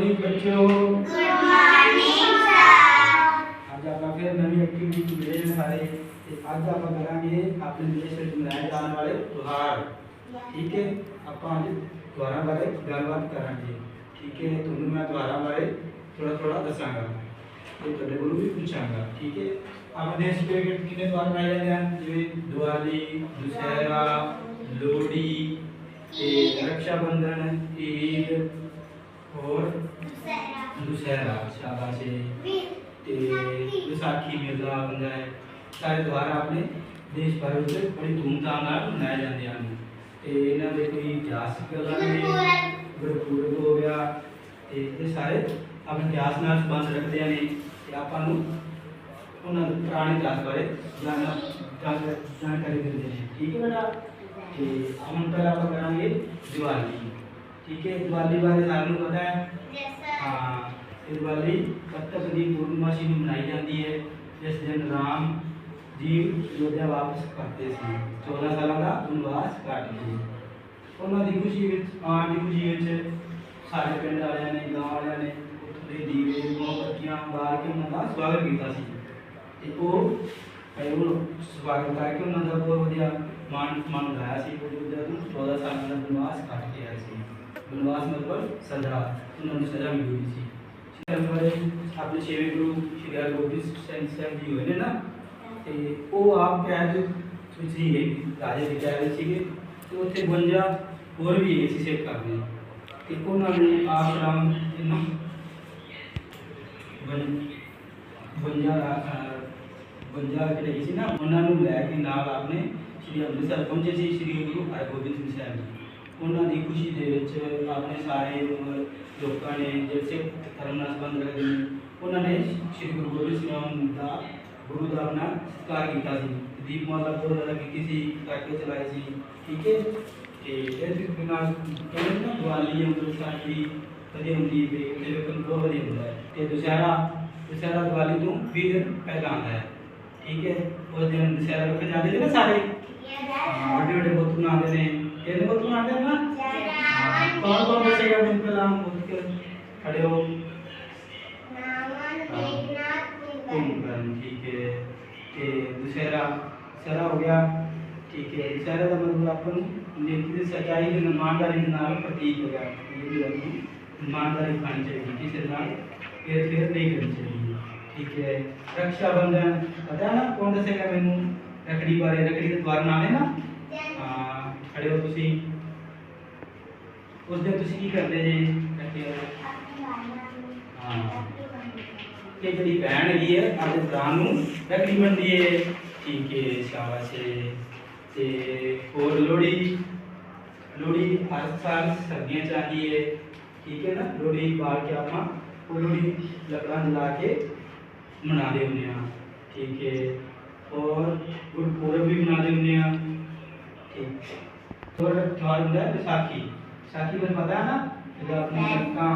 Morning बच्चों good morning sir आज आप फिर नवी एक्टिविटी की वीडियो में सारे आज आप करेंगे आपने देश में मनाए जाने वाले त्यौहार ठीक है? आप आज त्यौहार बारे गलबात करेंगे। ठीक है? तो मैं त्यौहार बारे थोड़ा थोड़ा दसांगा। तो तो गुरु भी पूछांगा। ठीक है? आप देश के कितने त्योहार मनाए जाते हैं जैसे दिवाली, दशहरा, लोहड़ी रक्षाबंधन, ईद, और ਦੁਸਹਿਰਾ ਸ਼ਾਬਾਸ਼ ਏ। ਤੇ ਵਿਸਾਖੀ। ਮੇਲਾ ਹੁੰਦਾ ਹੈ। ਸਾਰੇ ਤਿਉਹਾਰ ਆਪਣੇ ਦੇਸ਼ ਭਰ ਵਿੱਚ ਬੜੀ ਧੂਮਧਾਮ ਨਾਲ ਮਨਾਏ ਜਾਂਦੇ ਹਨ। ਤੇ ਇਹਨਾਂ ਦੇ ਕੋਈ ਇਤਿਹਾਸਕ ਗੱਲਾਂ ਨੇ ਗੁਰਪੁਰਬ। ਹੋ ਗਿਆ। ਤੇ ਇਹ ਸਾਰੇ ਆਪਣੇ ਇਤਿਹਾਸ ਨਾਲ ਸੰਬੰਧ ਰੱਖਦੇ ਨੇ। ਤੇ ਆਪਾਂ ਨੂੰ ਉਹਨਾਂ ਦੇ ਪੁਰਾਣੇ ਇਤਿਹਾਸ ਬਾਰੇ ਜਾਣਨਾ ਜਾਣ- ਜਾਣਕਾਰੀ ਦਿੰਦੇ ਨੇ। ਠੀਕ ਹੈ ਬੇਟਾ? ਤੇ ਹੁਣ ਪਹਿਲਾਂ ਆਪਾਂ ਕਰਾਂਗੇ ਦੀਵਾਲੀ। ਠੀਕ ਹੈ ਦੀਵਾਲੀ ਬਾਰੇ ਸਾਨੂੰ ਪਤਾ ਹੈ। ਹਾਂ ਇਹ ਦੀਵਾਲੀ ਕੱਤਕ ਦੀ ਪੂਰਨਮਾਸ਼ੀ ਨੂੰ ਮਨਾਈ ਜਾਂਦੀ ਹੈ ਜਿਸ ਦਿਨ ਰਾਮ ਜੀ ਅਯੋਧਿਆ ਵਾਪਸ ਕਰਦੇ ਸੀ 14 ਸਾਲਾਂ ਦਾ ਵਨਵਾਸ ਕੱਟ ਕੇ ਉਹਨਾਂ ਦੀ ਖੁਸ਼ੀ ਵਿੱਚ ਆਉਣ ਦੀ ਖੁਸ਼ੀ ਵਿੱਚ ਸਾਡੇ ਪਿੰਡ ਵਾਲਿਆਂ ਨੇ ਗਾਂਵ ਵਾਲਿਆਂ ਨੇ ਉੱਥੋਂ ਦੇ ਦੀਵੇ ਮੋਮਬੱਤੀਆਂ ਬਾਲ ਕੇ ਉਹਨਾਂ ਦਾ ਸਵਾਗਤ ਕੀਤਾ ਸੀ ਤੇ ਉਹ ਕਈ ਉਹ ਸਵਾਗਤ ਕਰਕੇ ਉਹਨਾਂ ਦਾ ਬਹੁਤ ਵਧੀਆ ਮਾਣ ਸਨਮਾਨ ਲਾਇਆ ਸੀ ਉਹ ਜਦੋਂ 14 ਸਾਲਾਂ ਦਾ ਵਨਵਾਸ ਕੱਟ ਕੇ ਆਏ ਸੀ ਵਨਵਾਸ ਮਤਲਬ ਸਜ਼ਾ ਉਹਨਾਂ ਨੂੰ ਸਜ਼ਾ ਮਿਲੀ ਹੋਈ ਆਪਣੇ ਛੇਵੇਂ ਗੁਰੂ ਸ਼੍ਰੀ ਹਰਿਗੋਬਿੰਦ ਸਿੰਘ ਸਾਹਿਬ ਜੀ ਹੋਏ ਨੇ ਨਾ, ਤੇ ਉਹ ਆਪ ਕੈਦ ਵਿੱਚ ਹੀ ਗਏ, ਰਾਜੇ ਦੇ ਕੈਦ ਸੀਗੇ ਤੇ ਉੱਥੇ 52 ਹੋਰ ਵੀ ਹੈਗੇ ਸੀ ਸੇਵ ਕਰਦੇ ਤੇ ਉਹਨਾਂ ਨੇ ਆਸ਼ਰਮ ਇਹਨਾਂ ਬੰਜਾ ਬੰਜਾ ਜਿਹੜੇ ਸੀ ਨਾ, ਉਹਨਾਂ ਨੂੰ ਲੈ ਕੇ ਨਾਲ ਆਪਣੇ ਸ਼੍ਰੀ ਅੰਮ੍ਰਿਤਸਰ ਪਹੁੰਚੇ ਸੀ, ਸ਼੍ਰੀ ਗੁਰੂ ਹਰਗੋਬਿੰਦ ਸਿੰਘ ਸਾਹਿਬ ਜੀ। ਉਹਨਾਂ ਦੀ ਖੁਸ਼ੀ ਦੇ ਵਿੱਚ ਆਪਣੇ ਸਾਰੇ ਅਹ, ਲੋਕਾਂ ਨੇ ਜਿਹੜੇ ਸਿੱਖ ਧਰਮ ਨਾਲ ਸੰਬੰਧ ਰੱਖਦੇ ਨੇ ਉਹਨਾਂ ਨੇ ਸ਼੍ਰੀ ਗੁਰੂ ਗੋਬਿੰਦ ਸਿੰਘ ਦਾ ਗੁਰੂ ਦਾ ਆਪਣਾ ਸਤਿਕਾਰ ਕੀਤਾ ਸੀ ਦੀਪਮਾਲਾ ਬਹੁਤ ਜ਼ਿਆਦਾ ਕੀਤੀ ਸੀ ਕਰਕੇ ਚਲਾਏ ਸੀ ਠੀਕ ਹੈ ਤੇ ਇਸ ਦੇ ਨਾਲ ਕਹਿੰਦੇ ਨਾ ਦੀਵਾਲੀ ਅੰਦਰ ਸਾਡੀ ਵਧੀਆ ਹੁੰਦੀ ਹੈ ਤੇ ਵੇਖਣ ਬਹੁਤ ਵਧੀਆ ਹੁੰਦਾ ਹੈ ਤੇ ਦੁਸਹਿਰਾ ਦੁਸਹਿਰਾ ਦੀਵਾਲੀ ਤੋਂ 20 ਦਿਨ ਪਹਿਲਾਂ ਆਉਂਦਾ ਹੈ ਠੀਕ ਹੈ ਉਸ ਦਿਨ ਦੁਸਹਿਰਾ ਰੱਖੇ ਜਾਂਦੇ ਨੇ ਨਾ ਸਾਰੇ ਹਾਂ, ਵੱਡੇ ਵੱਡੇ ਬੁੱਤ ਬਣਾਉਂਦੇ ਨੇ कौन से जगह पे इनका नाम बोल के खड़े हो कुंभकर्ण ठीक है दशहरा दशहरा हो गया ठीक है दशहरा का मतलब अपन लेकिन सच्चाई की ईमानदारी के नाम प्रतीक हो गया ये भी अपन ईमानदारी खानी चाहिए किसी नाम हेरफेर नहीं करनी चाहिए ठीक है रक्षाबंधन पता है ना कौन से जगह मैनू रखड़ी बारे रखड़ी के द्वारा नाम है ना हाँ खड़े हो तुम ਉਸ ਦਿਨ ਤੁਸੀਂ ਕੀ ਕਰਦੇ ਜੀ ਇਕੱਠੇ ਹੋ ਹਾਂ ਕਿ ਜਿਹੜੀ ਭੈਣ ਹੈਗੀ ਹੈ ਆਪਣੇ ਭਰਾ ਨੂੰ ਰੱਖੜੀ ਬੰਨਦੀ ਹੈ ਠੀਕ ਹੈ ਸ਼ਾਬਾਸ਼ ਹੈ। ਤੇ ਹੋਰ ਲੋਹੜੀ ਲੋਹੜੀ ਹਰ ਸਾਲ ਸਰਦੀਆਂ ਚ ਆਉਂਦੀ ਹੈ ਠੀਕ ਹੈ ਨਾ ਲੋਹੜੀ ਬਾਲ ਕੇ ਆਪਾਂ ਉਹ ਲੋਹੜੀ ਲੱਕੜਾਂ ਜਲਾ ਕੇ ਮਨਾਉਂਦੇ ਹੁੰਦੇ ਆ ਠੀਕ ਹੈ ਔਰ ਗੁਰਪੁਰਬ ਵੀ ਮਨਾਉਂਦੇ ਹੁੰਦੇ ਆ ਠੀਕ ਹੋਰ ਤਿਉਹਾਰ ਹੁੰਦਾ साथी को बताया ना अपने का